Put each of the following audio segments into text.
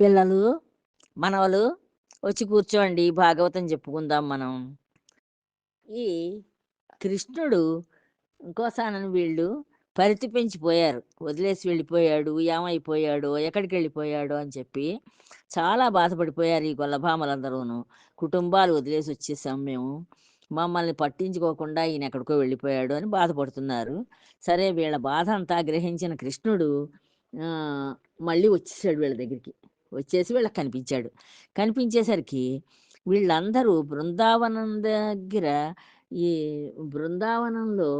పిల్లలు, మనవలు వచ్చి కూర్చోండి. భాగవతం చెప్పుకుందాం మనం. ఈ కృష్ణుడు ఇంకోసానని వీళ్ళు పరితపించిపోయారు. వదిలేసి వెళ్ళిపోయాడు, ఏమైపోయాడో, ఎక్కడికెళ్ళిపోయాడో అని చెప్పి చాలా బాధపడిపోయారు ఈ గొల్లభామలందరూను. కుటుంబాలు వదిలేసి వచ్చేసాం మేము. మమ్మల్ని పట్టించుకోకుండా ఈయన ఎక్కడికో వెళ్ళిపోయాడు అని బాధపడుతున్నారు. సరే వీళ్ళ బాధ అంతా గ్రహించిన కృష్ణుడు మళ్ళీ వచ్చేసాడు వీళ్ళ దగ్గరికి. వచ్చేసి వీళ్ళకి కనిపించాడు. కనిపించేసరికి వీళ్ళందరూ బృందావనం దగ్గర ఈ బృందావనంలో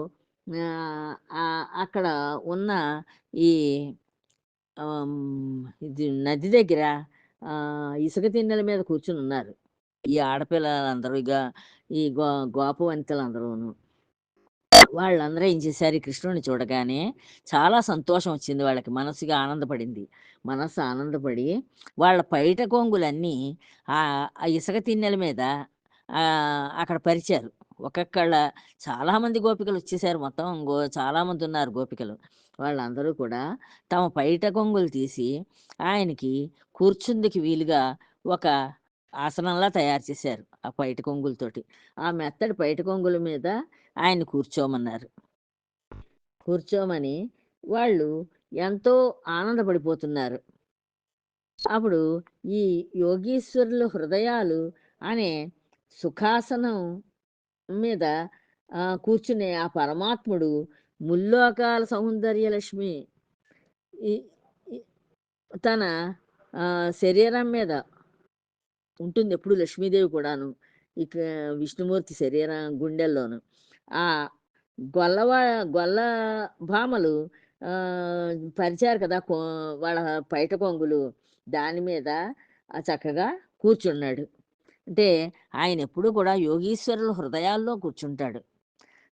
అక్కడ ఉన్న ఈ ఇది నది దగ్గర ఇసుక తిన్నెల మీద కూర్చొనున్నారు. ఈ ఆడపిల్లలందరూ ఇక ఈ గో గోపవనితలందరూను. వాళ్ళందరూ ఏం చేశారు, కృష్ణుడిని చూడగానే చాలా సంతోషం వచ్చింది వాళ్ళకి. మనసుగా ఆనందపడింది. మనసు ఆనందపడి వాళ్ళ పైట కొంగులన్నీ ఆ ఇసుక తిన్నెల మీద అక్కడ పరిచారు. ఒక్కొక్కళ్ళ చాలామంది గోపికలు వచ్చేసారు మొత్తం గో చాలామంది ఉన్నారు గోపికలు. వాళ్ళందరూ కూడా తమ పైట కొంగులు తీసి ఆయనకి కూర్చుందుకు వీలుగా ఒక ఆసనంలా తయారు చేశారు. ఆ పైట కొంగులతోటి. ఆ మెత్తడి పైట కొంగుల మీద ఆయన కూర్చోమన్నారు. కూర్చోమని వాళ్ళు ఎంతో ఆనందపడిపోతున్నారు. అప్పుడు ఈ యోగీశ్వరుల హృదయాలు అనే సుఖాసనం మీద కూర్చునే ఆ పరమాత్ముడు ముల్లోకాల సౌందర్య లక్ష్మి తన శరీరం మీద ఉంటుంది ఎప్పుడు లక్ష్మీదేవి కూడాను. ఇక విష్ణుమూర్తి శరీరం గుండెల్లోను. ఆ గొల్లవ గొల్ల భామలు పరిచారు కదా! వాళ్ళ పైట కొంగులు. దాని మీద చక్కగా కూర్చున్నాడు. అంటే ఆయన ఎప్పుడూ కూడా యోగీశ్వరుల హృదయాల్లో కూర్చుంటాడు.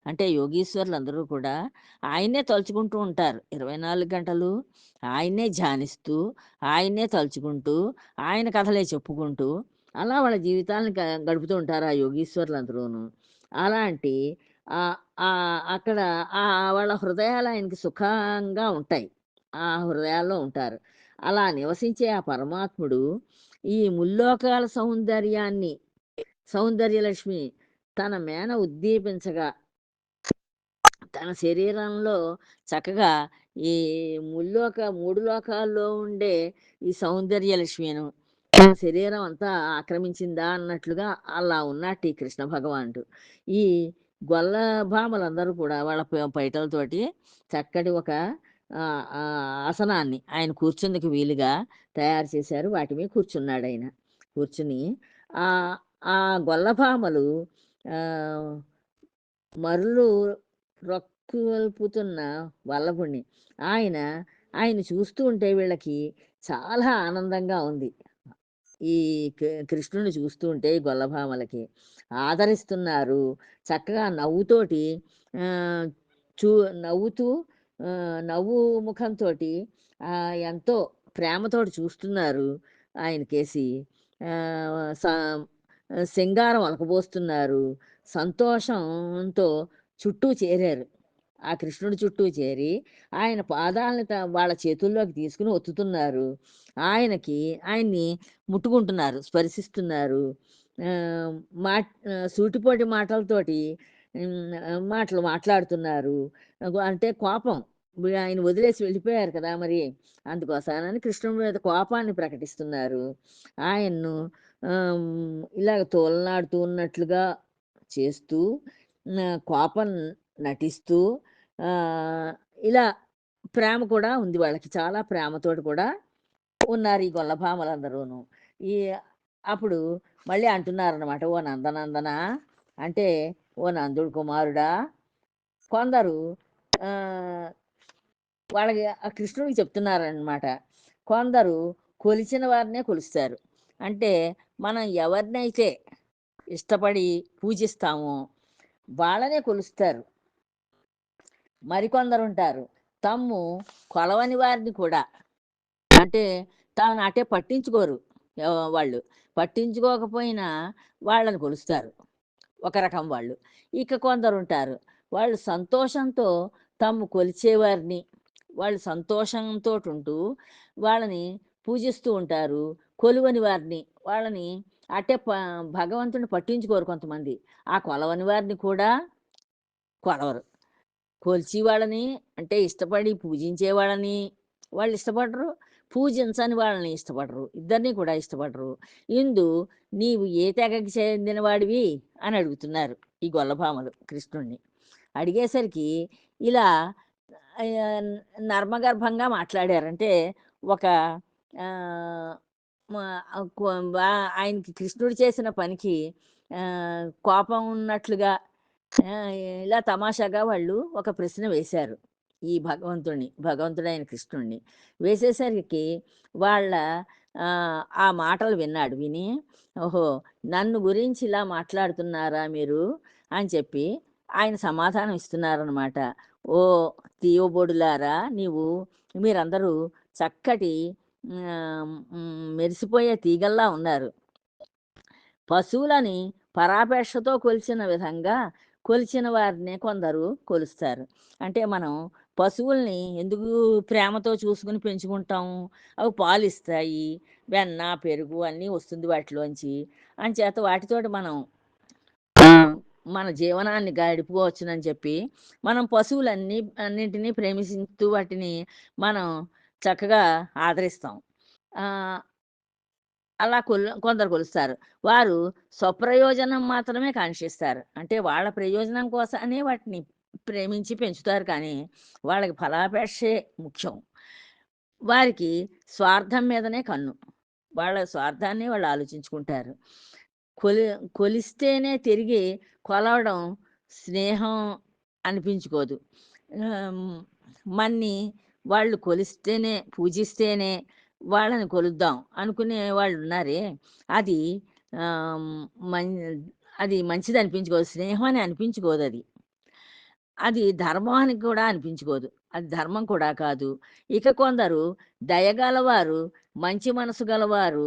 అంటే యోగీశ్వరులందరూ కూడా ఆయన్నే తలుచుకుంటూ ఉంటారు. 24 గంటలు ఆయన్నే ధ్యానిస్తూ, ఆయన్నే తలుచుకుంటూ, ఆయన కథలే చెప్పుకుంటూ, అలా వాళ్ళ జీవితాలను గడుపుతూ ఉంటారు ఆ యోగీశ్వరులందరూను. అలాంటి ఆ అక్కడ ఆ వాళ్ళ హృదయాలు ఆయనకి సుఖంగా ఉంటాయి. ఆ హృదయాల్లో ఉంటారు. అలా నివసించే ఆ పరమాత్ముడు ఈ ముల్లోకాల సౌందర్యాన్ని సౌందర్యలక్ష్మి తన మేన ఉద్దీపించగా తన శరీరంలో చక్కగా ఈ ముల్లోక మూడు లోకాల్లో ఉండే ఈ సౌందర్యలక్ష్మిను తన శరీరం అంతా ఆక్రమించిందా అన్నట్లుగా అలా ఉన్నట్టు ఈ కృష్ణ భగవానుడు. ఈ గొల్ల భామలందరూ కూడా వాళ్ళ పైటలతోటి చక్కటి ఒక ఆసనాన్ని ఆయన కూర్చుందుకు వీలుగా తయారు చేశారు. వాటి మీద కూర్చున్నాడు ఆయన కూర్చుని ఆ గొల్లభామలు మరులు రొక్కువల్పుతున్న వల్లభుణ్ణి ఆయన ఆయన చూస్తూ ఉంటే వీళ్ళకి చాలా ఆనందంగా ఉంది. ఈ కృ చూస్తూ ఉంటే ఈ గొల్లభామలకి. ఆదరిస్తున్నారు. చక్కగా నవ్వుతోటి చూ నవ్వుతూ నవ్వు ముఖంతో ఎంతో ప్రేమతోటి చూస్తున్నారు ఆయనకేసి. స సింగారం ఒలకబోస్తున్నారు. సంతోషంతో చుట్టూ చేరారు. ఆ కృష్ణుడి చుట్టూ చేరి ఆయన పాదాలను వాళ్ళ చేతుల్లోకి తీసుకొని ఒత్తుతున్నారు. ఆయనకి ఆయన్ని ముట్టుకుంటున్నారు, స్పర్శిస్తున్నారు. మా సూటిపోటి మాటలతోటి మాటలు మాట్లాడుతున్నారు. అంటే కోపం. ఆయన వదిలేసి వెళ్ళిపోయారు కదా! మరి. అందుకోసమని కృష్ణుడి మీద కోపాన్ని ప్రకటిస్తున్నారు. ఆయన్ను ఇలాగ తోలనాడుతూ ఉన్నట్లుగా చేస్తూ కోపం నటిస్తూ ఇలా ప్రేమ కూడా ఉంది వాళ్ళకి. చాలా ప్రేమతోటి కూడా ఉన్నారు ఈ గొల్లభామలందరూను. ఈ అప్పుడు మళ్ళీ అంటున్నారనమాట. "ఓ నందనందన" అంటే "ఓ నందుడు కుమారుడా" కొందరు వాళ్ళకి ఆ కృష్ణుడికి చెప్తున్నారనమాట. కొందరు కొలిచిన వారినే కొలుస్తారు. అంటే మనం ఎవరినైతే ఇష్టపడి పూజిస్తామో వాళ్ళనే కొలుస్తారు. మరికొందరుంటారు. తమ్ము కొలవని వారిని కూడా అంటే తాను అటే పట్టించుకోరు వాళ్ళు. పట్టించుకోకపోయినా వాళ్ళని కొలుస్తారు. ఒక రకం వాళ్ళు. ఇక కొందరు ఉంటారు వాళ్ళు సంతోషంతో తమ్ము కొలిచేవారిని, వాళ్ళు సంతోషంతో ఉంటూ వాళ్ళని పూజిస్తూ ఉంటారు కొలువని వారిని వాళ్ళని అట్టే ప భగవంతుని పట్టించుకోరు కొంతమంది ఆ కొలవని వారిని కూడా కొలవరు కొలిచేవాళ్ళని అంటే ఇష్టపడి పూజించే వాళ్ళని వాళ్ళు ఇష్టపడరు పూజించని వాళ్ళని ఇష్టపడరు ఇద్దరిని కూడా ఇష్టపడరు. ఇందు నీవు ఏ తెగకి చెందిన వాడివి అని అడుగుతున్నారు ఈ గొల్లభామలు కృష్ణుణ్ణి. అడిగేసరికి ఇలా నర్మగర్భంగా మాట్లాడారంటే ఒక ఆయనకి కృష్ణుడు చేసిన పనికి కోపం ఉన్నట్లుగా ఇలా తమాషాగా వాళ్ళు ఒక ప్రశ్న వేశారు. ఈ భగవంతుడిని భగవంతుడైన కృష్ణుడిని వేసేసరికి వాళ్ళ ఆ, మాటలు విన్నాడు. విని ఓహో! నన్ను గురించి ఇలా మాట్లాడుతున్నారా మీరు? అని చెప్పి ఆయన సమాధానం ఇస్తున్నారనమాట ఓ తీయబొడులారా! నీవు మీరందరూ చక్కటి మెరిసిపోయే తీగల్లా ఉన్నారు. పశువులని పరాపేక్షతో కొలిచిన విధంగా కొలిచిన వారిని కొందరు కొలుస్తారు. అంటే మనం పశువుల్ని ఎందుకు ప్రేమతో చూసుకుని పెంచుకుంటాము అవి పాలు ఇస్తాయి వెన్న పెరుగు అన్నీ వస్తుంది వాటిలోంచి. అంచేత వాటితోటి మనం మన జీవనాన్ని గడుపుకోవచ్చునని చెప్పి మనం పశువులన్నీ అన్నింటినీ ప్రేమిస్తూ వాటిని మనం చక్కగా ఆదరిస్తాం. అలా కొల్ కొందరు కొలుస్తారు. వారు స్వప్రయోజనం మాత్రమే కాంక్షిస్తారు. అంటే వాళ్ళ ప్రయోజనం కోసమే వాటిని ప్రేమించి పెంచుతారు కానీ వాళ్ళకి ఫలాపేక్షే ముఖ్యం. వారికి స్వార్థం మీదనే కన్ను. వాళ్ళ స్వార్థాన్ని వాళ్ళు ఆలోచించుకుంటారు. కొలి కొలిస్తేనే తిరిగి కొలవడం స్నేహం అనిపించుకోదు. మన్ని వాళ్ళు కొలిస్తేనే పూజిస్తేనే వాళ్ళని కొలుద్దాం అనుకునే వాళ్ళు ఉన్నారే అది అది మంచిది అనిపించుకోదు స్నేహం అని అనిపించుకోదు అది. అది ధర్మం అని కూడా అనిపించుకోదు అది ధర్మం కూడా కాదు. ఇక కొందరు దయగలవారు మంచి మనసు గలవారు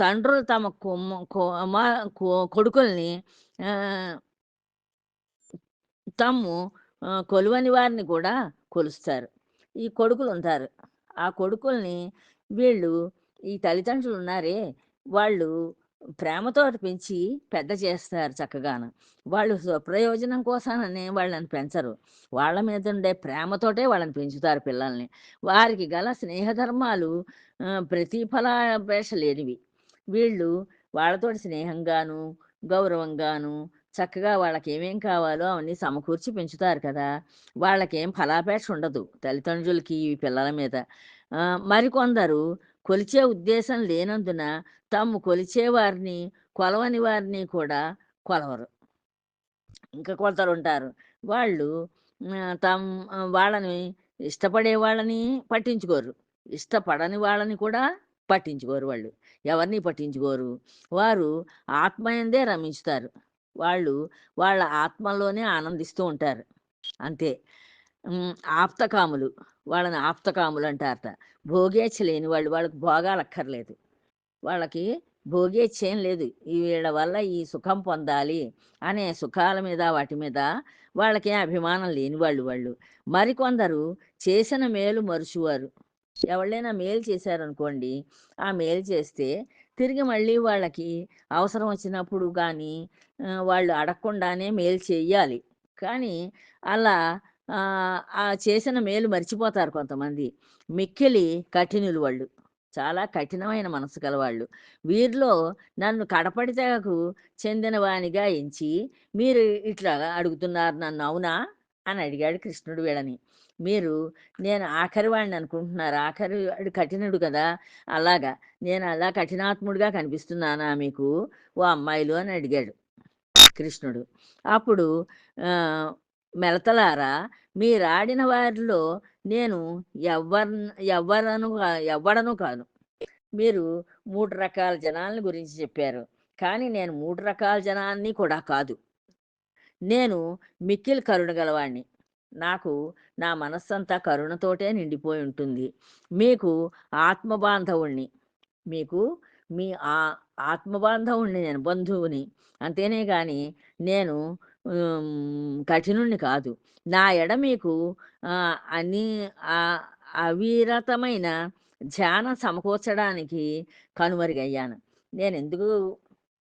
తండ్రులు తమ కొడుకుల్ని తమ్ము కొలువని వారిని కూడా కొలుస్తారు. ఈ కొడుకులు ఉంటారు. ఆ కొడుకుల్ని వీళ్ళు ఈ తల్లిదండ్రులు ఉన్నారే వాళ్ళు ప్రేమతో పెంచి పెద్ద చేస్తారు చక్కగాను. వాళ్ళు ప్రయోజనం కోసమని వాళ్ళని పెంచరు. వాళ్ళ మీద ఉండే ప్రేమతోటే వాళ్ళని పెంచుతారు పిల్లల్ని. వారికి గల స్నేహధర్మాలు ప్రతిఫలాపేక్ష లేనివి. వీళ్ళు వాళ్ళతోటి స్నేహంగాను గౌరవంగాను చక్కగా వాళ్ళకి ఏమేం కావాలో అవన్నీ సమకూర్చి పెంచుతారు కదా. వాళ్ళకేం ఫలాపేక్ష ఉండదు తల్లిదండ్రులకి ఈ పిల్లల మీద. మరికొందరు కొలిచే ఉద్దేశం లేనందున తాము కొలిచే వారిని కొలవని వారిని కూడా కొలవరు. ఇంకా కొందరు ఉంటారు వాళ్ళు ఆ, తమ్ వాళ్ళని ఇష్టపడే వాళ్ళని పట్టించుకోరు. ఇష్టపడని వాళ్ళని కూడా పట్టించుకోరు వాళ్ళు. ఎవరిని పట్టించుకోరు? వారు ఆత్మయందే రమించుతారు. వాళ్ళు వాళ్ళ ఆత్మలోనే ఆనందిస్తూ ఉంటారు. అంతే. ఆప్తకాములు. వాళ్ళని ఆప్తకాములు అంటారట. భోగేచ్చలేని వాళ్ళు వాళ్ళకి భోగాలు అక్కర్లేదు. వాళ్ళకి భోగేచ్చేం ఏం లేదు. ఈ వీళ్ళ వల్ల ఈ సుఖం పొందాలి అనే సుఖాల మీద వాటి మీద వాళ్ళకి అభిమానం లేని వాళ్ళు వాళ్ళు. మరికొందరు చేసిన మేలు మరుచువారు. ఎవళ్ళైనా మేలు చేశారనుకోండి ఆ మేలు చేస్తే తిరిగి మళ్ళీ వాళ్ళకి అవసరం వచ్చినప్పుడు కానీ వాళ్ళు అడగకుండానే మేలు చేయాలి. కానీ అలా ఆ, చేసిన మేలు మర్చిపోతారు కొంతమంది. మిక్కిలి కఠినులు వాళ్ళు. చాలా కఠినమైన మనసు గలవాళ్ళు. వీరిలో నన్ను కడపడితేకు చెందిన వానిగా ఎంచి మీరు ఇట్లా అడుగుతున్నారు నన్ను అవునా? అని అడిగాడు కృష్ణుడు వీడని మీరు నేను ఆఖరి వాడిని అనుకుంటున్నారు. ఆఖరి వాడు కఠినుడు కదా? అలాగా. నేను అలా కఠినాత్ముడిగా కనిపిస్తున్నానా మీకు? ఓ అమ్మాయిలు అని అడిగాడు కృష్ణుడు. అప్పుడు మెలతలారా? మీరాడిన వారిలో నేను ఎవ్వర్ ఎవ్వరను కా- ఎవ్వడను కాను మీరు మూడు రకాల జనాలని గురించి చెప్పారు. కానీ నేను మూడు రకాల జనాన్ని కూడా కాదు. నేను మిక్కిలి కరుణ గలవాణ్ణి. నాకు నా మనస్సంతా కరుణతోటే నిండిపోయి ఉంటుంది. మీకు ఆత్మబాంధవుణ్ణి. మీకు మీ ఆ ఆత్మబాంధవుణ్ణి నేను బంధువుని. అంతేనే కానీ నేను కఠినుణ్ణి కాదు. నా ఎడ మీకు అని అవిరతమైన ధ్యానం సమకూర్చడానికి కనుమరుగయ్యాను. నేను ఎందుకు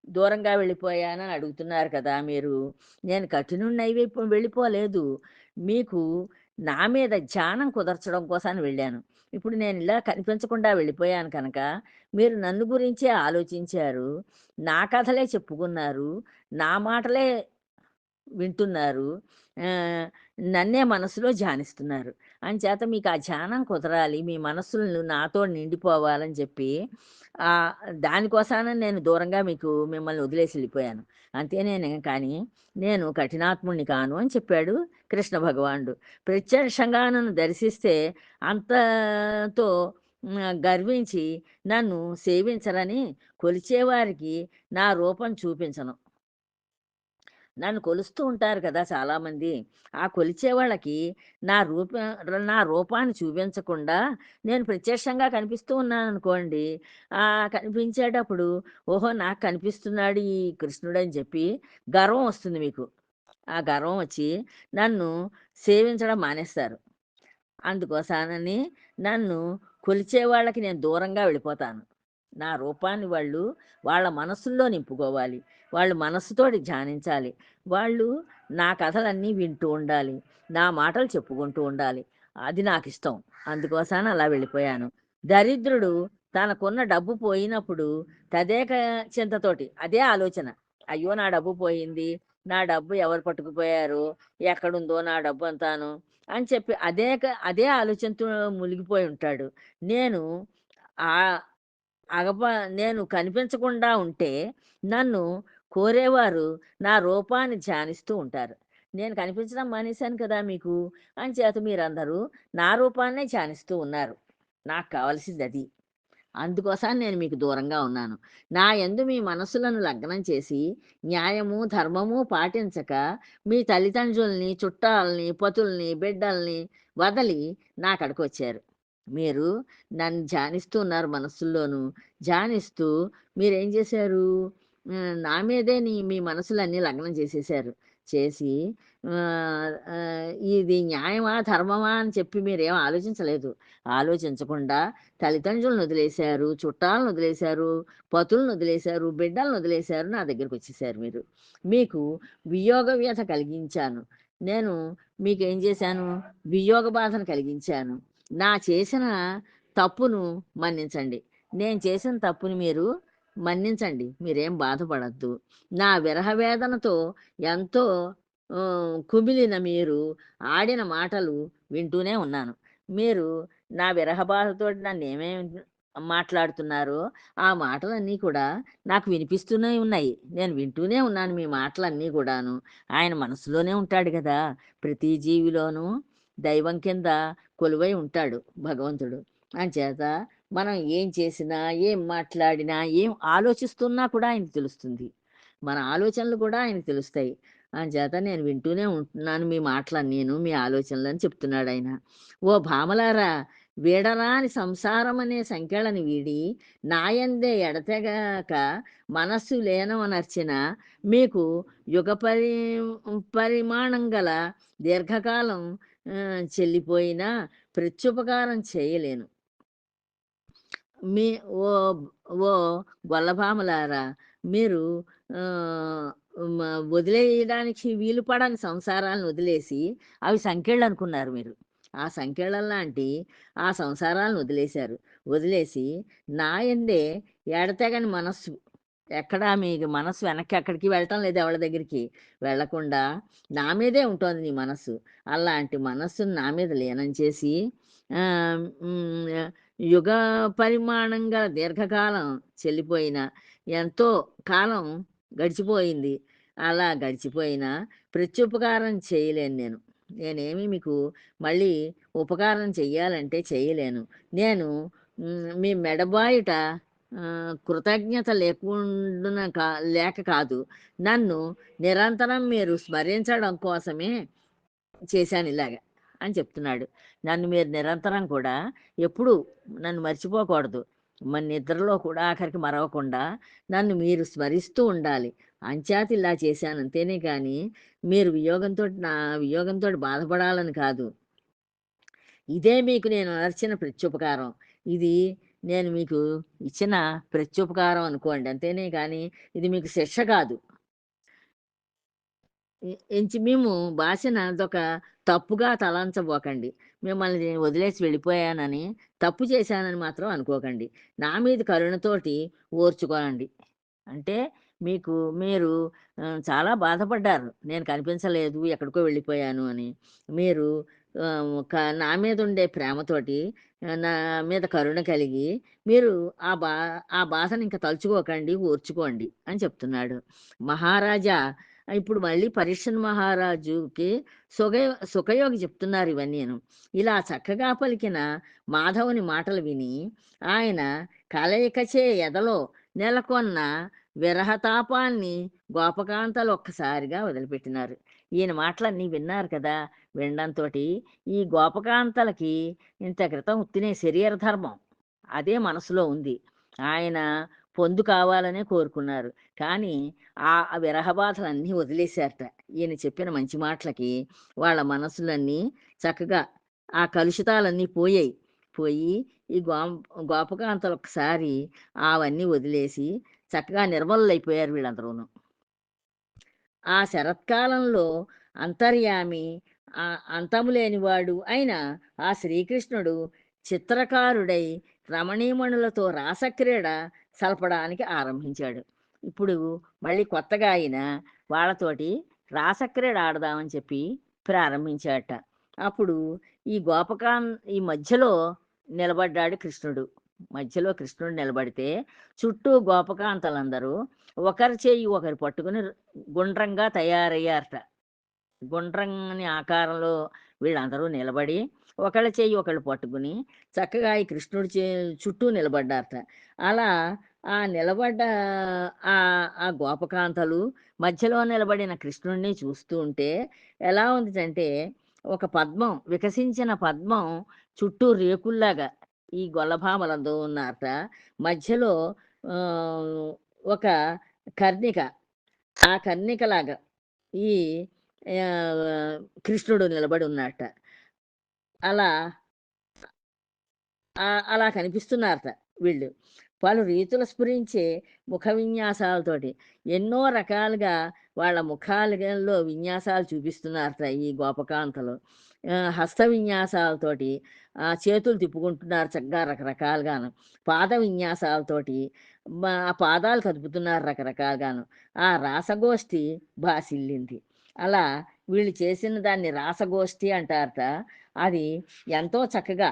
దూరంగా వెళ్ళిపోయానని అడుగుతున్నారు కదా మీరు. నేను కఠినుడిని అయి వెళ్ళిపోలేదు. మీకు నా మీద ధ్యానం కుదర్చడం కోసం వెళ్ళాను. ఇప్పుడు నేను ఇలా కనిపించకుండా వెళ్ళిపోయాను కనుక మీరు నన్ను గురించే ఆలోచించారు. నా కథలే చెప్పుకున్నారు. నా మాటలే వింటున్నారు. నన్నే మనసులో ధ్యానిస్తున్నారు. అంచేత మీకు ఆ ధ్యానం కుదరాలి. మీ మనసులను నాతో నిండిపోవాలని చెప్పి ఆ, దానికోసాన నేను దూరంగా మీకు మిమ్మల్ని వదిలేసి వెళ్ళిపోయాను. అంతే నేను కానీ నేను కఠినాత్ముడిని కాను అని చెప్పాడు కృష్ణ భగవానుడు. ప్రత్యక్షంగా నన్ను దర్శిస్తే అంతతో గర్వించి నన్ను సేవించరని కొలిచేవారికి నా రూపం చూపించను. నన్ను కొలుస్తూ ఉంటారు కదా చాలామంది. ఆ కొలిచే వాళ్ళకి నా రూప నా రూపాన్ని చూపించకుండా నేను ప్రత్యక్షంగా కనిపిస్తూ ఉన్నాను అనుకోండి. ఆ కనిపించేటప్పుడు ఓహో నాకు కనిపిస్తున్నాడు ఈ కృష్ణుడు అని చెప్పి గర్వం వస్తుంది మీకు. ఆ గర్వం వచ్చి నన్ను సేవించడం మానేస్తారు. అందుకోసానని నన్ను కొలిచే వాళ్ళకి నేను దూరంగా వెళ్ళిపోతాను. నా రూపాన్ని వాళ్ళు వాళ్ళ మనసుల్లో నింపుకోవాలి. వాళ్ళు మనసుతోటి ధ్యానించాలి. వాళ్ళు నా కథలన్నీ వింటూ ఉండాలి. నా మాటలు చెప్పుకుంటూ ఉండాలి. అది నాకు ఇష్టం అందుకోసాన అలా వెళ్ళిపోయాను. దరిద్రుడు తనకున్న డబ్బు పోయినప్పుడు తదేక చింతతోటి అదే ఆలోచన. అయ్యో నా డబ్బు పోయింది. నా డబ్బు ఎవరు పట్టుకుపోయారు? ఎక్కడుందో నా డబ్బు అంతాను అని చెప్పి అదే క- అదే ఆలోచనతో మునిగిపోయి ఉంటాడు. నేను ఆ అగప నేను కనిపించకుండా ఉంటే నన్ను కోరేవారు నా రూపాన్ని ధ్యానిస్తూ ఉంటారు. నేను కనిపించడం మానేశాను కదా మీకు అని చేత మీరందరూ నా రూపాన్నే ధ్యానిస్తూ ఉన్నారు. నాకు కావలసింది అది. అందుకోసం నేను మీకు దూరంగా ఉన్నాను. నా యందు మీ మనసులను లగ్నం చేసి న్యాయము ధర్మము పాటించక మీ తల్లిదండ్రుల్ని చుట్టాలని పతుల్ని బిడ్డల్ని వదలి నా వచ్చారు మీరు నన్ను ధ్యానిస్తూ ఉన్నారు మనసుల్లోనూ. ధ్యానిస్తూ మీరేం చేశారు? నా మీదే నీ మీ మనసులన్నీ లగ్నం చేసేసారు చేసి ఇది న్యాయమా ధర్మమా అని చెప్పి మీరేం ఆలోచించలేదు. ఆలోచించకుండా తల్లిదండ్రులను వదిలేశారు చుట్టాలను వదిలేశారు పతులను వదిలేశారు బిడ్డలను వదిలేశారు నా దగ్గరికి వచ్చేసారు మీరు. మీకు వియోగ వ్యథ కలిగించాను. నేను మీకు ఏం చేశాను? వియోగ బాధను కలిగించాను. నా చేసిన తప్పును మన్నించండి. నేను చేసిన తప్పుని మీరు మన్నించండి. మీరేం బాధపడద్దు. నా విరహ వేదనతో ఎంతో కుమిలిన మీరు ఆడిన మాటలు వింటూనే ఉన్నాను. మీరు నా విరహ బాధతో నన్ను ఏమేమి మాట్లాడుతున్నారో ఆ మాటలన్నీ కూడా నాకు వినిపిస్తూనే ఉన్నాయి. నేను వింటూనే ఉన్నాను మీ మాటలన్నీ కూడాను. ఆయన మనసులోనే ఉంటాడు కదా. ప్రతి జీవిలోనూ దైవం కింద కొలువై ఉంటాడు భగవంతుడు. అంచేత మనం ఏం చేసినా ఏం మాట్లాడినా ఏం ఆలోచిస్తున్నా కూడా ఆయన తెలుస్తుంది. మన ఆలోచనలు కూడా ఆయన తెలుస్తాయి. అంచేత నేను వింటూనే ఉంటున్నాను మీ మాటలన్నీను మీ ఆలోచనలు అని చెప్తున్నాడు ఆయన. ఓ భామలారా వీడరాని సంసారం అనే సంఖ్యలను వీడి నాయందే ఎడతెగక మనస్సు లేనవనర్చిన మీకు యుగ పరి పరిమాణం గల దీర్ఘకాలం చెల్లిపోయినా ప్రత్యుపకారం చేయలేను. మీ ఓ ఓ గొల్లభామలారా మీరు వదిలేయడానికి వీలు పడని సంసారాలను వదిలేసి అవి సంఖ్యలు అనుకున్నారు మీరు. ఆ సంఖ్యల లాంటి ఆ సంసారాలను వదిలేశారు. వదిలేసి నా ఎందే ఎడతెగని మనస్సు ఎక్కడా మీకు మనసు వెనక్కి ఎక్కడికి వెళ్ళటం లేదు ఎవరి దగ్గరికి. వెళ్ళకుండా నా మీదే ఉంటుంది నీ మనస్సు అలాంటి మనస్సును నా మీద లీనం చేసి యుగ పరిమాణం గల దీర్ఘకాలం చెల్లిపోయిన ఎంతో కాలం గడిచిపోయింది. అలా గడిచిపోయినా ప్రత్యుపకారం చేయలేను నేను. నేనేమి మీకు మళ్ళీ ఉపకారం చెయ్యాలంటే చేయలేను నేను మీ మెడబాయిట కృతజ్ఞత లేకుండా కా లేక కాదు. నన్ను నిరంతరం మీరు స్మరించడం కోసమే చేశాను ఇలాగ అని చెప్తున్నాడు. నన్ను మీరు నిరంతరం కూడా ఎప్పుడు నన్ను మర్చిపోకూడదు. మన నిద్రలో కూడా ఆఖరికి మరవకుండా నన్ను మీరు స్మరిస్తూ ఉండాలి. అంచేత ఇలా చేశాను. అంతేనే కానీ మీరు వియోగంతో నా వియోగంతో బాధపడాలని కాదు. ఇదే మీకు నేను నర్చిన ప్రత్యుపకారం. ఇది నేను మీకు ఇచ్చిన ప్రత్యుపకారం అనుకోండి. అంతేనే కానీ ఇది మీకు శిక్ష కాదు. ఎంచి మేము భాషను అదొక తప్పుగా తలంచబోకండి. మిమ్మల్ని వదిలేసి వెళ్ళిపోయానని తప్పు చేశానని మాత్రం అనుకోకండి. నా మీద కరుణతోటి ఓర్చుకోనండి. అంటే మీకు మీరు చాలా బాధపడ్డారు. నేను కనిపించలేదు ఎక్కడికో వెళ్ళిపోయాను అని. మీరు నా మీద ఉండే ప్రేమతోటి నా మీద కరుణ కలిగి మీరు ఆ బా ఆ బాధను ఇంకా తలుచుకోకండి ఓర్చుకోండి అని చెప్తున్నాడు. మహారాజా ఇప్పుడు మళ్ళీ పరీక్షన్ మహారాజుకి సుగ సుఖయోగి చెప్తున్నారు ఇవన్నీ ఇలా చక్కగా పలికిన మాధవుని మాటలు విని ఆయన కలయికచే ఎదలో నెలకొన్న విరహతాపాన్ని గోపకాంతలు ఒక్కసారిగా వదిలిపెట్టినారు. ఈయన మాటలన్నీ విన్నారు కదా! వినడంతో ఈ గోపకాంతలకి ఇంత క్రితం ఉత్తినే శరీర ధర్మం. అదే మనసులో ఉంది. ఆయన పొందు కావాలనే కోరుకున్నారు. కానీ ఆ విరహ బాధలన్నీ వదిలేశారట. ఈయన చెప్పిన మంచి మాటలకి వాళ్ళ మనసులన్నీ చక్కగా ఆ కలుషితాలన్నీ పోయాయి. పోయి ఈ గో గోపకాంతలు ఒకసారి అవన్నీ వదిలేసి చక్కగా నిర్మలైపోయారు వీళ్ళందరూను. ఆ శరత్కాలంలో అంతర్యామి అంతము లేనివాడు అయిన ఆ శ్రీకృష్ణుడు చిత్రకారుడై రమణీమణులతో రాసక్రీడ సలపడానికి ఆరంభించాడు. ఇప్పుడు మళ్ళీ కొత్తగా ఆయన వాళ్ళతోటి రాసక్రీడ ఆడదామని చెప్పి ప్రారంభించాట అప్పుడు ఈ గోపకాన్ ఈ మధ్యలో నిలబడ్డాడు కృష్ణుడు. మధ్యలో కృష్ణుడు నిలబడితే చుట్టూ గోపకాంతలందరూ ఒకరి చేయి ఒకరు పట్టుకుని గుండ్రంగా తయారయ్యారట. గుండ్రంని ఆకారంలో వీళ్ళందరూ నిలబడి ఒకళ్ళ చేయి ఒకళ్ళు పట్టుకుని చక్కగా ఈ కృష్ణుడి చే చుట్టూ నిలబడ్డారట. అలా ఆ నిలబడ్డ ఆ ఆ గోపకాంతలు మధ్యలో నిలబడిన కృష్ణుడిని చూస్తూ ఉంటే ఎలా ఉందంటే ఒక పద్మం వికసించిన పద్మం చుట్టూ రేకుల్లాగా ఈ గొల్లభామలందు ఉన్నారట. మధ్యలో ఒక కర్ణిక ఆ కర్ణికలాగా ఈ కృష్ణుడు నిలబడి ఉన్నట అలా అలా కనిపిస్తున్నారట వీళ్ళు. పలు రీతుల స్ఫురించే ముఖ విన్యాసాలతోటి ఎన్నో రకాలుగా వాళ్ళ ముఖాలలో విన్యాసాలు చూపిస్తున్నారట ఈ గోపకాంతలు. హస్త విన్యాసాలతోటి ఆ, చేతులు తిప్పుకుంటున్నారు చక్కగా రకరకాలుగాను. పాద విన్యాసాలతోటి ఆ పాదాలు కదుపుతున్నారు రకరకాలుగాను. ఆ రాసగోష్ఠి బాసిల్లింది. అలా వీళ్ళు చేసిన దాన్ని రాసగోష్ఠి అంటారట. అది ఎంతో చక్కగా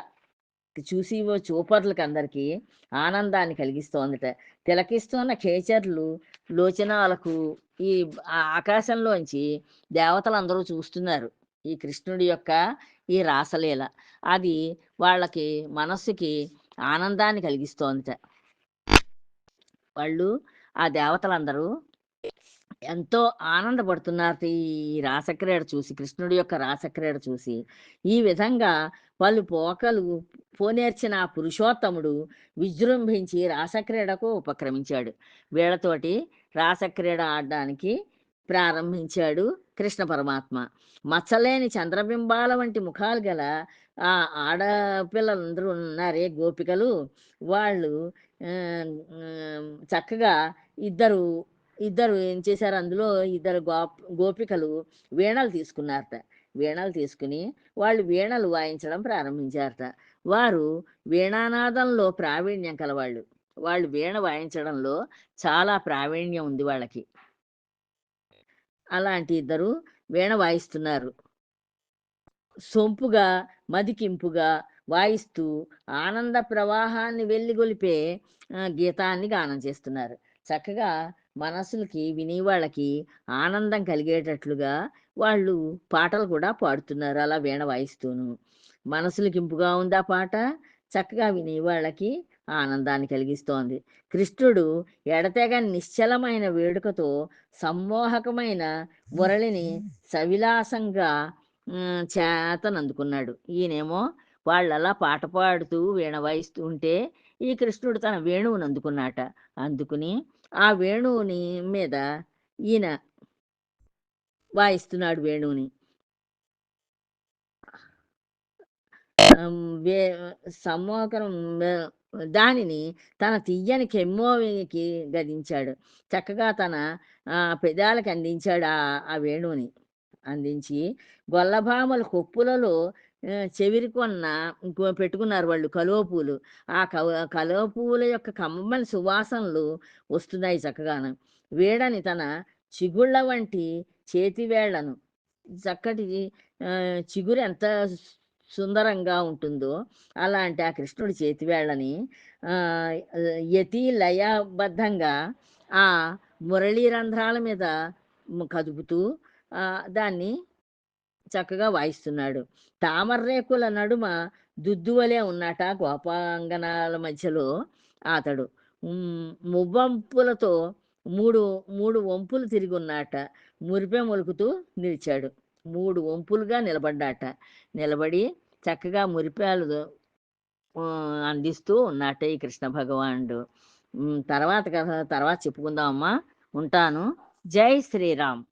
చూసి ఓ చూపర్లకు అందరికీ ఆనందాన్ని కలిగిస్తోందట. తిలకిస్తున్న కేచర్లు లోచనాలకు ఈ ఆకాశంలోంచి దేవతలందరూ చూస్తున్నారు. ఈ కృష్ణుడి యొక్క ఈ రాసలీల. అది వాళ్ళకి మనస్సుకి ఆనందాన్ని కలిగిస్తోందట. వాళ్ళు ఆ దేవతలందరూ ఎంతో ఆనందపడుతున్నారు ఈ రాసక్రీడ చూసి కృష్ణుడి యొక్క రాసక్రీడ చూసి. ఈ విధంగా వాళ్ళు పోకలు పోనేర్చిన ఆ పురుషోత్తముడు విజృంభించి రాసక్రీడకు ఉపక్రమించాడు. వీళ్ళతోటి రాసక్రీడ ఆడడానికి ప్రారంభించాడు కృష్ణ పరమాత్మ. మచ్చలేని చంద్రబింబాల వంటి ముఖాలు గల ఆ ఆడపిల్లలందరూ ఉన్నారే గోపికలు. వాళ్ళు చక్కగా ఇద్దరు ఇద్దరు ఏం చేశారు? అందులో ఇద్దరు గోప గోపికలు వీణలు తీసుకున్నారట. వీణలు తీసుకుని వాళ్ళు వీణలు వాయించడం ప్రారంభించారట. వారు వీణానాదంలో ప్రావీణ్యం కలవాళ్ళు. వాళ్ళు వీణ వాయించడంలో చాలా ప్రావీణ్యం ఉంది వాళ్ళకి. అలాంటి ఇద్దరు వీణ వాయిస్తున్నారు. సొంపుగా మదికింపుగా వాయిస్తూ ఆనంద ప్రవాహాన్ని వెళ్ళిగొలిపే గీతాన్ని గానం చేస్తున్నారు. చక్కగా మనసులకి వినేవాళ్ళకి ఆనందం కలిగేటట్లుగా వాళ్ళు పాటలు కూడా పాడుతున్నారు. అలా వీణ వాయిస్తూను. మనసులకు ఇంపుగా ఉంది ఆ పాట. చక్కగా విని వాళ్ళకి ఆనందాన్ని కలిగిస్తోంది. కృష్ణుడు ఎడతెగ నిశ్చలమైన వేడుకతో సమ్మోహకమైన మురళిని సవిలాసంగా చేతనందుకున్నాడు. ఈయనేమో వాళ్ళలా పాట పాడుతూ వీణ వాయిస్తూ ఉంటే ఈ కృష్ణుడు తన వేణువుని అందుకున్నాట అందుకుని ఆ వేణువుని మీద ఈయన వాయిస్తున్నాడు వేణువుని. వే సమ్మోకరం దానిని తన తీయని కెమ్మోవికి గదించాడు. చక్కగా తన ఆ, పెదాలకు అందించాడు ఆ ఆ వేణువుని. అందించి గొల్లభామల కొప్పులలో చెవిరికొన్న పెట్టుకున్నారు వాళ్ళు కలువ పూలు ఆ కవ కలువ పువ్వుల యొక్క కమ్మని సువాసనలు వస్తున్నాయి చక్కగాను. వేడని తన చిగుళ్ళ వంటి చేతివేళ్ళను చక్కటి చిగురు ఎంత సుందరంగా ఉంటుందో అలాంటి ఆ కృష్ణుడి చేతివేళ్ళని యతి లయబద్ధంగా ఆ మురళీ రంధ్రాల మీద కదుపుతూ దాన్ని చక్కగా వాయిస్తున్నాడు. తామర్రేకుల నడుమ దుద్దువలే ఉన్నట గోపాంగనాల మధ్యలో అతడు. ముబ్బంపులతో మువ్వంపులతో మూడు మూడు వంపులు తిరిగి ఉన్నాట మురిపే మొలుకుతూ నిలిచాడు. మూడు వంపులుగా నిలబడ్డాట. నిలబడి చక్కగా మురిపాలు అందిస్తూ ఉన్నాట ఈ కృష్ణ భగవానుడు. తర్వాత కథ తర్వాత చెప్పుకుందామమ్మా. ఉంటాను. జై శ్రీరామ్.